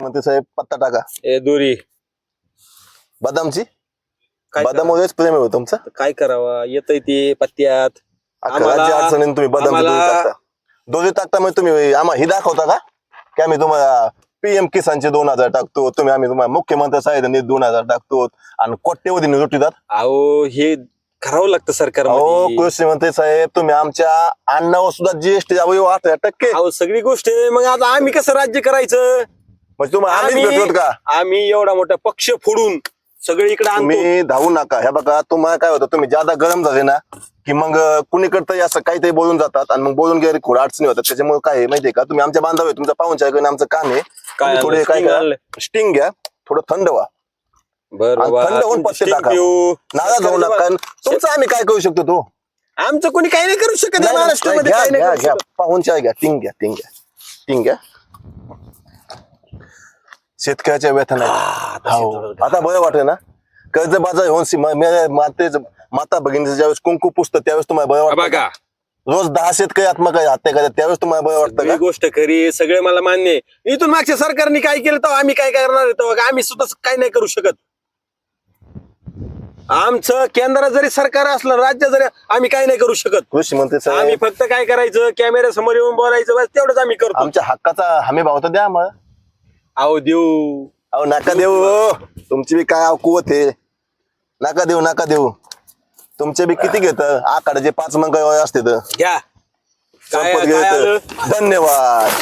म्हणते साहेब पत्ता टाका. ए दुरी. बदामची? काय बदाममध्येच प्रेम आहे हो तुमचं. काय करावा? येतय ते पत्त्यात. आम्हाला- राज्य अडचणीने तुम्ही बदाम आम्हाला- टाकता. दोन्ही टाकता म्हणजे तुम्ही आम्हाला ही दाखवता का? की आम्ही तुम्हाला पीएम किसानचे दोन हजार टाकतो तुम्ही आम्ही तुम्हाला मुख्यमंत्री साहेब दोन हजार टाकतो आणि कोट्यवधी लुटीतात अहो हे करावं लागतं सरकार अहो कृषी मंत्री साहेब तुम्ही आमच्या अन्नावर सुद्धा जीएसटी अवयव आठ हजार टक्के. अहो सगळी गोष्ट आहे. मग आता आम्ही कसं राज्य करायचं? म्हणजे तुम्हाला आम्हीच आम्ही भेटवत का? आम्ही एवढा मोठा पक्ष फोडून सगळे इकडे आणतो. तुम्ही धावू नका. हे बघा तुम्हाला काय होतं तुम्ही ज्यादा गरम झाले ना की मग कुणीकडे असं काहीतरी बोलून जातात आणि मग बोलून गेले थोडं अडचणी होतात. त्याच्यामुळे काय आहे माहितीये का? तुम्ही आमच्या बांधव आहे तुमचा पाहुणच्या ऐकून आमचं काम आहे. काय तुम्ही थोडे आणलं? काय करा? स्टिंग घ्या थोडं थंड व्हा. बर आणि बाबा, थंड होऊन तुमची पत्ते stick टाका. पिऊ. नाराज होऊ नका. आणि तुमचं आम्ही काय करू शकतो तो? आमचं कोणी काही नाही करू शकत या महाराष्ट्रामध्ये घ्या काही नाही घ्या करू घ्या. शकत. घ्या. टिंग घ्या टिंग घ्या. टिंग घ्या. शेतकऱ्याच्या व्यथा नाही हो. थोडं- आता बरं वाटलं ना? कर्ज बाजार होऊन सी- म- मे- मातेच माता भगिनीचं ज्यावेळेस कुंकू पुसतं त्यावेळेस तुम्हाला बरं वाटतं बघा. का? रोज दहा शेतकरी आत्महत्या हत्या करतात त्यावेळेस तुम्हाला बरं वाटतं का? गोष्ट खरी सगळे मला मान्य आहे. इथून मागच्या सरकारने काय केलं तेव्हा आम्ही काय करणार आहे तेव्हा आम्ही सुद्धा काय नाही करू शकत. आमचं केंद्र जरी सरकार असलं राज्य जरी आम्ही काय नाही करू शकत. कृषी मंत्री आम्ही साहेब फक्त काय करायचं कॅमेऱ्या समोर येऊन बोलायचं बस तेवढंच आम्ही करतो. आमच्या हक्काचा हमी भाव तर द्या मग अहो देऊ. अहो नका देऊ तुमची बी काय कुवत आहे. नका देऊ नका देऊ. तुमचे बी किती घेत? आकाडाचे पाच मंगळ असते तर. घ्या. काय संपत काय घेत आलं? धन्यवाद.